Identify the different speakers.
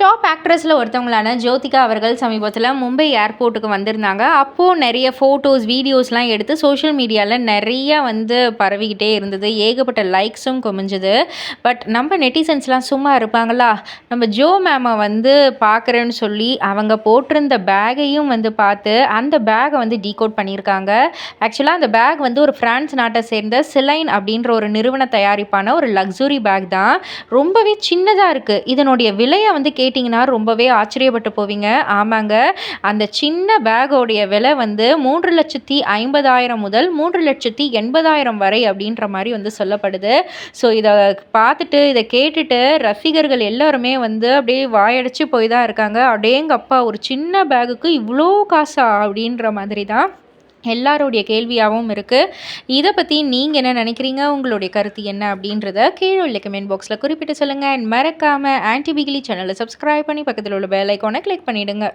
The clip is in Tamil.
Speaker 1: டாப் ஆக்ட்ரஸில் ஒருத்தவங்களான ஜோதிகா அவர்கள் சமீபத்தில் மும்பை ஏர்போர்ட்டுக்கு வந்திருந்தாங்க. அப்போது நிறைய ஃபோட்டோஸ் வீடியோஸ்லாம் எடுத்து சோஷியல் மீடியாவில் நிறைய வந்து பரவிக்கிட்டே இருந்தது. ஏகப்பட்ட லைக்ஸும் குமிஞ்சுது. பட் நம்ம நெட்டிசன்ஸ்லாம் சும்மா இருப்பாங்களா? நம்ம ஜோ மேமை வந்து பார்க்குறேன்னு சொல்லி அவங்க போட்டிருந்த பேக்கையும் வந்து பார்த்து அந்த பேகை வந்து டீகோட் பண்ணியிருக்காங்க. ஆக்சுவலாக அந்த பேக் வந்து ஒரு ஃப்ரான்ஸ் நாட்டை சேர்ந்த சிலைன் அப்படின்ற ஒரு நிறுவன தயாரிப்பான ஒரு லக்ஸுரி பேக் தான். ரொம்பவே சின்னதாக இருக்குது இதனுடைய விலையை வந்து கே கேட்டிங்கன்னா ரொம்பவே ஆச்சரியப்பட்டு போவீங்க. ஆமாங்க. அந்த சின்ன பேக்கோடைய விலை வந்து மூன்று லட்சத்தி ஐம்பதாயிரம் முதல் மூன்று லட்சத்தி எண்பதாயிரம் வரை அப்படின்ற மாதிரி வந்து சொல்லப்படுது. ஸோ இதை பார்த்துட்டு இதை கேட்டுட்டு ரசிகர்கள் எல்லாருமே வந்து அப்படியே வாயடைச்சு போய் தான் இருக்காங்க. அடேங்கப்பா ஒரு சின்ன பேகுக்கு இவ்வளோ காசா அப்படின்ற மாதிரி தான் எல்லாருடைய கேள்வியாகவும் இருக்குது இதை பற்றி நீங்கள் என்ன நினைக்கிறீங்க? உங்களுடைய கருத்து என்ன அப்படின்றத கீழே உள்ள கமெண்ட் பாக்ஸில் குறிப்பிட்டு சொல்லுங்கள் அண்ட் மறக்காமல் ஆன்டிபிகிலி சேனலை சப்ஸ்கிரைப் பண்ணி பக்கத்தில் உள்ள பெல் ஐக்கானை கிளிக் பண்ணிவிடுங்க